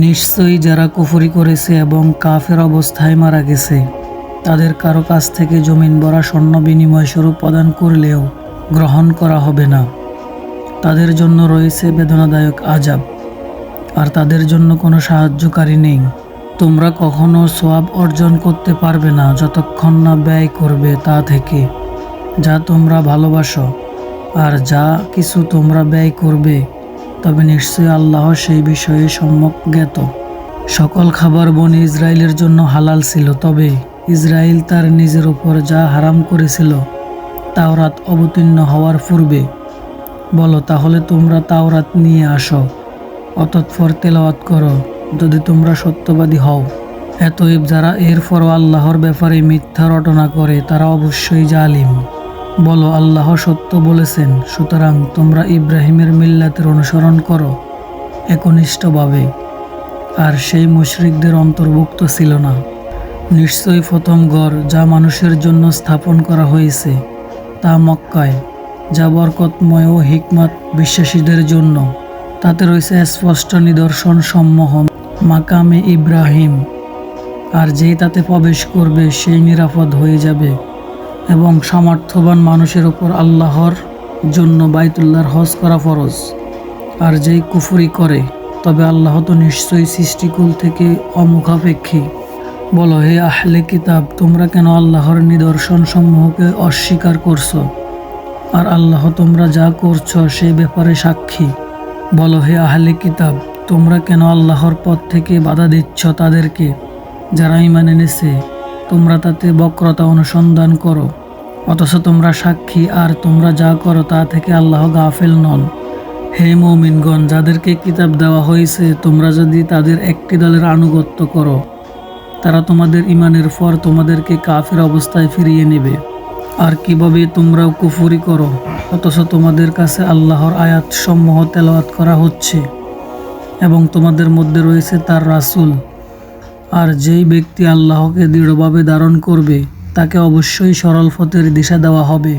নিশ্চয়ই যারা কুফরি করেছে এবং কাফের অবস্থায় মারা গেছে, তাদের কারও কাছ থেকে জমিন ভরা স্বর্ণ বিনিময় স্বরূপ প্রদান করলেও গ্রহণ করা হবে না। তাদের জন্য রয়েছে বেদনাদায়ক আজাব, আর তাদের জন্য কোনো সাহায্যকারী নেই। তোমরা কখনো সোয়াব অর্জন করতে পারবে না যতক্ষণ না ব্যয় করবে তা থেকে, যা তোমরা ভালোবাসো, আর যা কিছু তোমরা ব্যয় করবে তবে নিশ্চয়ই আল্লাহ সেই বিষয়ে সম্যক জ্ঞাত। সকল খাবার বনি ইসরায়েলের জন্য হালাল ছিল, তবে ইসরায়েল তার নিজের উপর যা হারাম করেছিল, তাওরাত অবতীর্ণ হওয়ার পূর্বে। বলো, তাহলে তোমরা তাওরাত নিয়ে আসো, অতৎপর তেলাওয়াত করো, যদি তোমরা সত্যবাদী হও। এতএব যারা এরপরও আল্লাহর ব্যাপারে মিথ্যা রটনা করে, তারা অবশ্যই জালিম। বলো, আল্লাহ সত্য বলেছেন, সুতরাং তোমরা ইব্রাহিমের মিল্লাতের অনুসরণ করো একনিষ্ঠভাবে। আর সেই মুশরিকদের অন্তর্ভুক্ত ছিল না। নিশ্চয়ই প্রথম ঘর যা মানুষের জন্য স্থাপন করা হয়েছে, তা মক্কায়, যা বরকতময় ও হিকমত বিশ্বাসীদের জন্য। তাতে রয়েছে স্পষ্ট নিদর্শন সমূহ, মাকামে ইব্রাহিম। আর যেই তাতে প্রবেশ করবে, সেই নিরাপদ হয়ে যাবে। এবং সামর্থ্যবান মানুষের ওপর আল্লাহর জন্য বাইতুল্লাহর হজ করা ফরজ। আর যেই কুফুরি করে, তবে আল্লাহ তো নিশ্চয়ই সৃষ্টিকুল থেকে অমুখাপেক্ষী। বলো, হে আহলে কিতাব, তোমরা কেন আল্লাহর নিদর্শন সমূহকে অস্বীকার করছ? আর আল্লাহ তোমরা যা করছ সে ব্যাপারে সাক্ষী। বলো, হে আহলে কিতাব, তোমরা কেন আল্লাহর পথ থেকে বাধা দিচ্ছ তাদেরকে, যারা ইমান এনেছে? তোমরা তাতে বক্রতা অনুসন্ধান করো, অথচ তোমরা সাক্ষী আর তোমরা যা করো তা থেকে আল্লাহ গাফেল নন। হে মৌমিনগণ, যাদেরকে কিতাব দেওয়া হয়েছে, তোমরা যদি তাদের একটি দলের আনুগত্য করো, তারা তোমাদের ইমানের পর তোমাদেরকে কাফের অবস্থায় ফিরিয়ে নেবে। আর কীভাবে তোমরাও কুফুরি করো, অথচ তোমাদের কাছে আল্লাহর আয়াত সমূহ তেলাওয়াত করা হচ্ছে, এবং তোমাদের মধ্যে রয়েছে তার রাসূল। আর যেই ব্যক্তি আল্লাহকে দৃঢ়ভাবে ধারণ করবে তাকে অবশ্যই সরল পথের দিশা দেওয়া হবে।